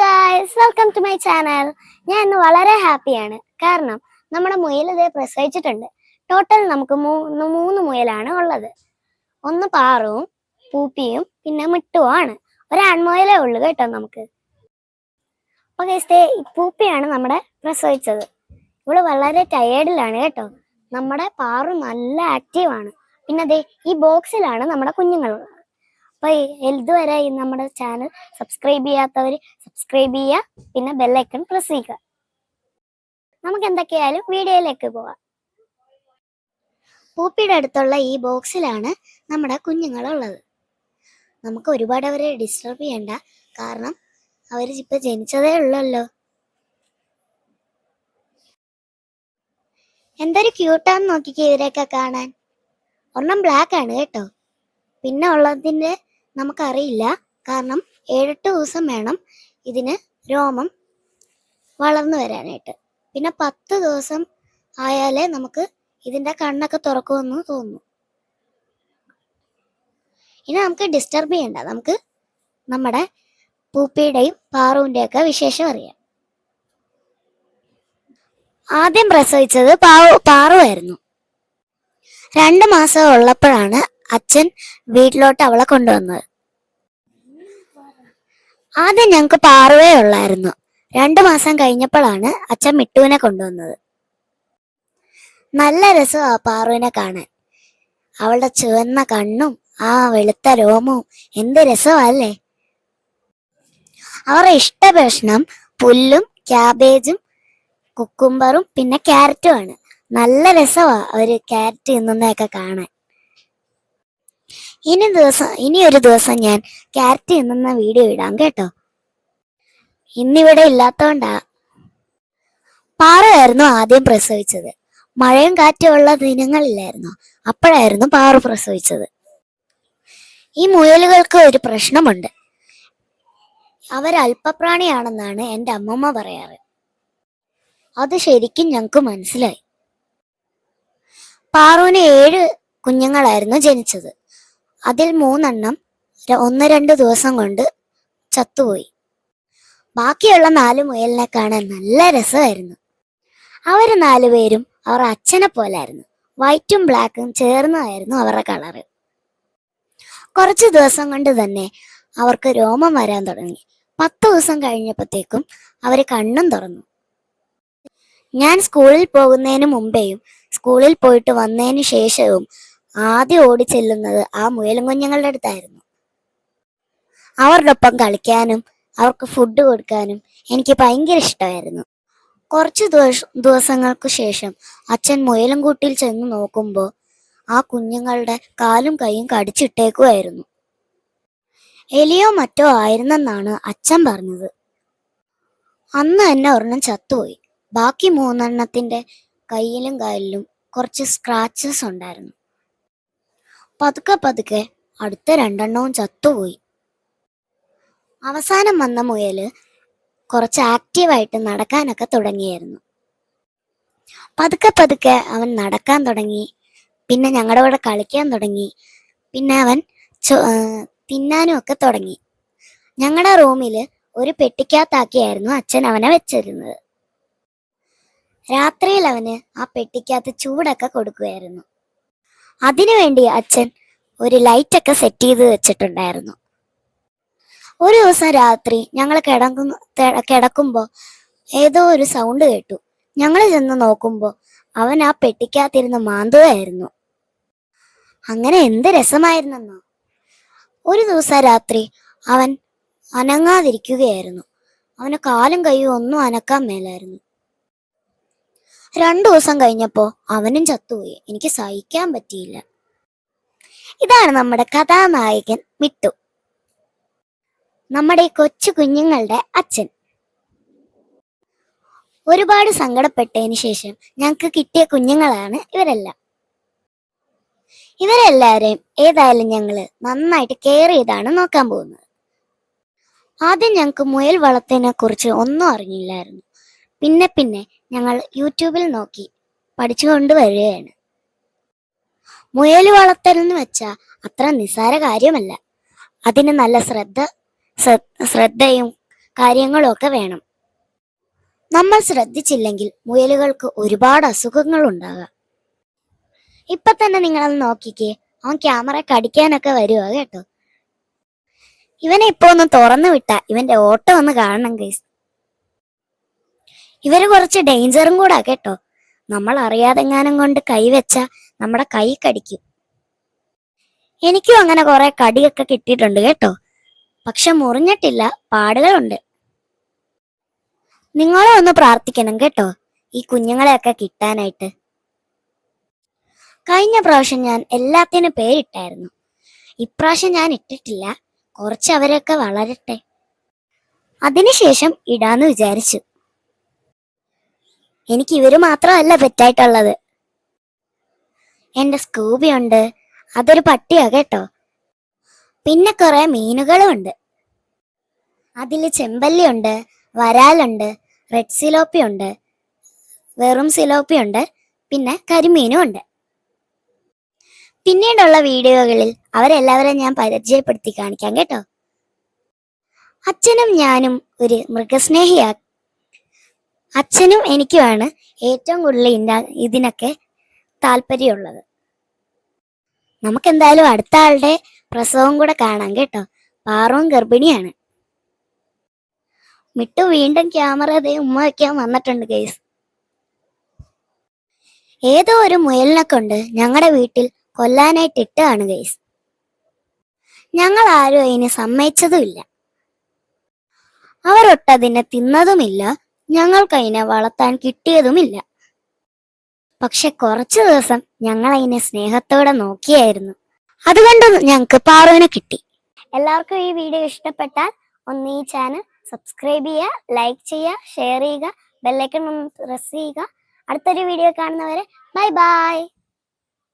Guys welcome to my channel ഞാൻ ഇന്ന് വളരെ ഹാപ്പിയാണ്. കാരണം നമ്മുടെ മുയൽ ഇതേ പ്രസവിച്ചിട്ടുണ്ട്. ടോട്ടൽ നമുക്ക് മൂന്ന് മൂന്ന് മുയലാണ് ഉള്ളത്. ഒന്ന് പാറവും പൂപ്പിയും പിന്നെ മിട്ടുമാണ് ആണ്. ഒരു ആൺമുയലേ ഉള്ളു കേട്ടോ നമുക്ക്. അപ്പൊ ഗൈസ്തേ പൂപ്പിയാണ് നമ്മുടെ പ്രസവിച്ചത്. ഇവൾ വളരെ ടയേർഡിലാണ് കേട്ടോ. നമ്മുടെ പാറു നല്ല ആക്റ്റീവാണ് പിന്നെ അതെ ഈ ബോക്സിലാണ് നമ്മുടെ കുഞ്ഞുങ്ങളുള്ളത് അപ്പൊ ഇതുവരെ നമ്മുടെ ചാനൽ സബ്സ്ക്രൈബ് ചെയ്യാത്തവർ സബ്സ്ക്രൈബ് ചെയ്യുക. പിന്നെ ബെല്ലൈക്കൺ പ്രസ് ചെയ്യുക. നമുക്ക് എന്തൊക്കെയായാലും വീഡിയോയിലേക്ക് പോവാം പൂപ്പിയുടെ അടുത്തുള്ള ഈ ബോക്സിലാണ് നമ്മുടെ കുഞ്ഞുങ്ങളുള്ളത്. നമുക്ക് ഒരുപാട് അവരെ ഡിസ്റ്റർബ് ചെയ്യണ്ട. കാരണം അവർ ഇപ്പൊ ജനിച്ചതേ ഉള്ളല്ലോ. എന്തൊരു ക്യൂട്ടാന്ന് നോക്കിക്കേ ഇവരെയൊക്കെ കാണാൻ. ഒരെണ്ണം ബ്ലാക്ക് ആണ് കേട്ടോ. പിന്നെ ഉള്ളതിന്റെ നമുക്കറിയില്ല. കാരണം ഏഴെട്ട് ദിവസം വേണം ഇതിന് രോമം വളർന്നു വരാനായിട്ട്. പിന്നെ പത്ത് ദിവസം ആയാലേ നമുക്ക് ഇതിന്റെ കണ്ണൊക്കെ തുറക്കുമെന്ന് തോന്നുന്നു. ഇനി നമുക്ക് ഡിസ്റ്റർബ് ചെയ്യണ്ട. നമുക്ക് നമ്മുടെ പൂപ്പിയുടെയും പാറുവിന്റെയൊക്കെ വിശേഷം അറിയാം. ആദ്യം പ്രസവിച്ചത് പാവു പാറുവായിരുന്നു. രണ്ട് മാസം ഉള്ളപ്പോഴാണ് അച്ഛൻ വീട്ടിലോട്ട് അവളെ കൊണ്ടുവന്നത്. ആദ്യം ഞങ്ങൾക്ക് പാറുവേ ഉള്ളായിരുന്നു. രണ്ടു മാസം കഴിഞ്ഞപ്പോഴാണ് അച്ഛൻ മിട്ടുവിനെ കൊണ്ടുവന്നത്. നല്ല രസമാ പാറുവിനെ കാണാൻ. അവളുടെ ചുവന്ന കണ്ണും ആ വെളുത്ത രോമവും എന്ത് രസമല്ലേ? അവരുടെ ഇഷ്ട ഭക്ഷണം പുല്ലും ക്യാബേജും കുക്കുംബറും പിന്നെ ക്യാരറ്റുമാണ് നല്ല രസമാ അവർ ക്യാരറ്റ് തിന്നുന്നതൊക്കെ കാണാൻ. ഇനി ദിവസം ഇനി ഒരു ദിവസം ഞാൻ ക്യാരറ്റ് തിന്നുന്ന വീഡിയോ ഇടാം കേട്ടോ. ഇന്നിവിടെ ഇല്ലാത്തോണ്ടാ. പാറയായിരുന്നു ആദ്യം പ്രസവിച്ചത്. മഴയും കാറ്റും ഉള്ള ദിനങ്ങളില്ലായിരുന്നു അപ്പോഴായിരുന്നു പാറ പ്രസവിച്ചത്. ഈ മുയലുകൾക്ക് ഒരു പ്രശ്നമുണ്ട്. അവർ അല്പപ്രാണിയാണെന്നാണ് എന്റെ അമ്മമ്മ പറയാറ്. അത് ശരിക്കും ഞങ്ങൾക്ക് മനസ്സിലായി. പാറുവിന് ഏഴ് കുഞ്ഞുങ്ങളായിരുന്നു ജനിച്ചത്. അതിൽ മൂന്നെണ്ണം ഒന്ന് രണ്ട് ദിവസം കൊണ്ട് ചത്തുപോയി. ബാക്കിയുള്ള നാല് മുയലിനെ കാണാൻ നല്ല രസമായിരുന്നു. അവർ നാലുപേരും അവർ അച്ഛനെ പോലായിരുന്നു. വൈറ്റും ബ്ലാക്കും ചേർന്നതായിരുന്നു അവരുടെ കളറ്. കുറച്ച് ദിവസം കൊണ്ട് തന്നെ അവർക്ക് രോമം വരാൻ തുടങ്ങി. പത്ത് ദിവസം കഴിഞ്ഞപ്പോഴത്തേക്കും അവർ കണ്ണും തുറന്നു. ഞാൻ സ്കൂളിൽ പോകുന്നതിന് മുമ്പേയും സ്കൂളിൽ പോയിട്ട് വന്നതിന് ശേഷവും ആദ്യം ഓടി ചെല്ലുന്നത് ആ മുയലും കുഞ്ഞുങ്ങളുടെ അടുത്തായിരുന്നു. അവരുടെ ഒപ്പം കളിക്കാനും അവർക്ക് ഫുഡ് കൊടുക്കാനും എനിക്ക് ഭയങ്കര ഇഷ്ടമായിരുന്നു. കുറച്ച് ദിവസങ്ങൾക്ക് ശേഷം അച്ഛൻ മുയലും കൂട്ടിൽ ചെന്ന് നോക്കുമ്പോൾ ആ കുഞ്ഞുങ്ങളുടെ കാലും കൈയും കടിച്ചിട്ടേക്കുമായിരുന്നു എലിയോ മറ്റോ ആയിരുന്നെന്നാണ് അച്ഛൻ പറഞ്ഞത്. അന്ന് തന്നെ ഒരെണ്ണം ചത്തുപോയി. ബാക്കി മൂന്നെണ്ണത്തിന്റെ കയ്യിലും കാലിലും കുറച്ച് സ്ക്രാച്ചസ് ഉണ്ടായിരുന്നു. പതുക്കെ പതുക്കെ അടുത്ത രണ്ടെണ്ണവും ചത്തുപോയി. അവസാനം വന്ന മുയൽ കുറച്ച് ആക്റ്റീവായിട്ട് നടക്കാനൊക്കെ തുടങ്ങിയായിരുന്നു. പതുക്കെ പതുക്കെ അവൻ നടക്കാൻ തുടങ്ങി. പിന്നെ ഞങ്ങളുടെ കൂടെ കളിക്കാൻ തുടങ്ങി. പിന്നെ അവൻ തിന്നാനും ഒക്കെ തുടങ്ങി. ഞങ്ങളുടെ റൂമിൽ ഒരു പെട്ടിക്കകത്താക്കിയായിരുന്നു അച്ഛൻ അവനെ വെച്ചിരുന്നത്. രാത്രിയിൽ അവന് ആ പെട്ടിക്കകത്ത് ചൂടൊക്കെ കൊടുക്കുമായിരുന്നു അതിനുവേണ്ടി അച്ഛൻ ഒരു ലൈറ്റൊക്കെ സെറ്റ് ചെയ്ത് വെച്ചിട്ടുണ്ടായിരുന്നു. ഒരു ദിവസം രാത്രി ഞങ്ങൾ കിടക്കുന്നു കിടക്കുമ്പോൾ കിടക്കുമ്പോ ഏതോ ഒരു സൗണ്ട് കേട്ടു. ഞങ്ങൾ ചെന്ന് നോക്കുമ്പോ അവൻ ആ പെട്ടിക്കകത്തിരുന്ന് മാന്തുകയായിരുന്നു. അങ്ങനെ എന്ത് രസമായിരുന്നെന്നോ? ഒരു ദിവസം രാത്രി അവൻ അനങ്ങാതിരിക്കുകയായിരുന്നു. അവന് കാലും കൈയും ഒന്നും അനക്കാൻ മേലായിരുന്നു. രണ്ടു ദിവസം കഴിഞ്ഞപ്പോ അവനും ചത്തുപോയി. എനിക്ക് സഹിക്കാൻ പറ്റിയില്ല. ഇതാണ് നമ്മുടെ കഥാനായകൻ മിട്ടു. നമ്മുടെ കൊച്ചു കുഞ്ഞുങ്ങളുടെ അച്ഛൻ. ഒരുപാട് സങ്കടപ്പെട്ടതിന് ശേഷം ഞങ്ങൾക്ക് കിട്ടിയ കുഞ്ഞുങ്ങളാണ് ഇവരെല്ലാം. ഇവരെല്ലാരെയും ഏതായാലും ഞങ്ങൾ നന്നായിട്ട് കെയർ ചെയ്താണ് നോക്കാൻ പോകുന്നത്. ആദ്യം ഞങ്ങൾക്ക് മുയൽ വളർത്തിനെ കുറിച്ച് ഒന്നും അറിഞ്ഞില്ലായിരുന്നു. പിന്നെ പിന്നെ ഞങ്ങൾ യൂട്യൂബിൽ നോക്കി പഠിച്ചുകൊണ്ട് വരികയാണ് മുയൽ വളർത്തലെന്ന് വെച്ചാൽ അത്ര നിസ്സാര കാര്യമല്ല. അതിന് നല്ല ശ്രദ്ധ ശ്രദ്ധയും കാര്യങ്ങളും ഒക്കെ വേണം. നമ്മൾ ശ്രദ്ധിച്ചില്ലെങ്കിൽ മുയലുകൾക്ക് ഒരുപാട് അസുഖങ്ങൾ ഉണ്ടാകാം ഇപ്പൊ തന്നെ നിങ്ങളത് നോക്കിക്കേ അവൻ ക്യാമറ കടിക്കാനൊക്കെ വരുവാ കേട്ടോ. ഇവനെ ഇപ്പൊ ഒന്ന് തുറന്നു വിട്ട ഇവന്റെ ഓട്ടം ഒന്ന് കാണണം ഗൈസ് ഇവർ കുറച്ച് ഡേഞ്ചറും കൂടാ കേട്ടോ. നമ്മൾ അറിയാതെങ്ങാനും കൊണ്ട് കൈവച്ച നമ്മുടെ കൈ കടിക്കും. എനിക്കും അങ്ങനെ കുറെ കടിയൊക്കെ കിട്ടിയിട്ടുണ്ട് കേട്ടോ. പക്ഷെ മുറിഞ്ഞിട്ടില്ല പാടുകളുണ്ട്. നിങ്ങളും ഒന്ന് പ്രാർത്ഥിക്കണം കേട്ടോ ഈ കുഞ്ഞുങ്ങളെയൊക്കെ കിട്ടാനായിട്ട്. കഴിഞ്ഞ പ്രാവശ്യം ഞാൻ എല്ലാത്തിനും പേരിട്ടായിരുന്നു. ഇപ്രാവശ്യം ഞാൻ ഇട്ടിട്ടില്ല കുറച്ച് അവരൊക്കെ വളരട്ടെ. അതിനുശേഷം ഇടാന്ന് വിചാരിച്ചു. എനിക്ക് ഇവർ മാത്രമല്ല പെറ്റായിട്ടുള്ളത് എന്റെ സ്കൂബി ഉണ്ട്. അതൊരു പട്ടിയാ കേട്ടോ. പിന്നെ കുറെ മീനുകളും ഉണ്ട്. അതിൽ ചെമ്പല്ലിയുണ്ട് വരാലുണ്ട് റെഡ് സിലോപ്പി ഉണ്ട് വെറും സിലോപ്പി ഉണ്ട് പിന്നെ കരിമീനും ഉണ്ട്. പിന്നീടുള്ള വീഡിയോകളിൽ അവരെല്ലാവരെയും ഞാൻ പരിചയപ്പെടുത്തി കാണിക്കാം കേട്ടോ. അച്ഛനും ഞാനും ഒരു മൃഗസ്നേഹിയാ അച്ഛനും എനിക്കുമാണ് ഏറ്റവും കൂടുതൽ ഇന്ന- ഇതിനൊക്കെ താല്പര്യമുള്ളത്. നമുക്കെന്തായാലും അടുത്ത ആളുടെ പ്രസവം കൂടെ കാണാം കേട്ടോ. പാറവും ഗർഭിണിയാണ്. മിട്ടു വീണ്ടും ക്യാമറ ദേ ഉമ്മ വയ്ക്കാൻ വന്നിട്ടുണ്ട് ഗൈസ് ഏതോ ഒരു മുയലിനെ കൊണ്ട് ഞങ്ങളുടെ വീട്ടിൽ കൊല്ലാനായിട്ട് ഇട്ടാണ് ഗൈസ് ഞങ്ങൾ ആരും അതിന് സമ്മതിച്ചതുമില്ല. അവരൊട്ടതിനെ തിന്നതുമില്ല. ഞങ്ങൾക്ക് അതിനെ വളർത്താൻ കിട്ടിയതുമില്ല. പക്ഷെ കുറച്ചു ദിവസം ഞങ്ങൾ അതിനെ സ്നേഹത്തോടെ നോക്കിയായിരുന്നു. അതുകൊണ്ട് ഞങ്ങൾക്ക് പാറുവിനെ കിട്ടി. എല്ലാവർക്കും ഈ വീഡിയോ ഇഷ്ടപ്പെട്ടാൽ ഒന്ന് ഈ ചാനൽ സബ്സ്ക്രൈബ് ചെയ്യുക ലൈക്ക് ചെയ്യുക ഷെയർ ചെയ്യുക ബെല്ലൈക്കൺ ഒന്ന് പ്രസ് ചെയ്യുക. അടുത്തൊരു വീഡിയോ കാണുന്നവരെ ബൈ ബൈ.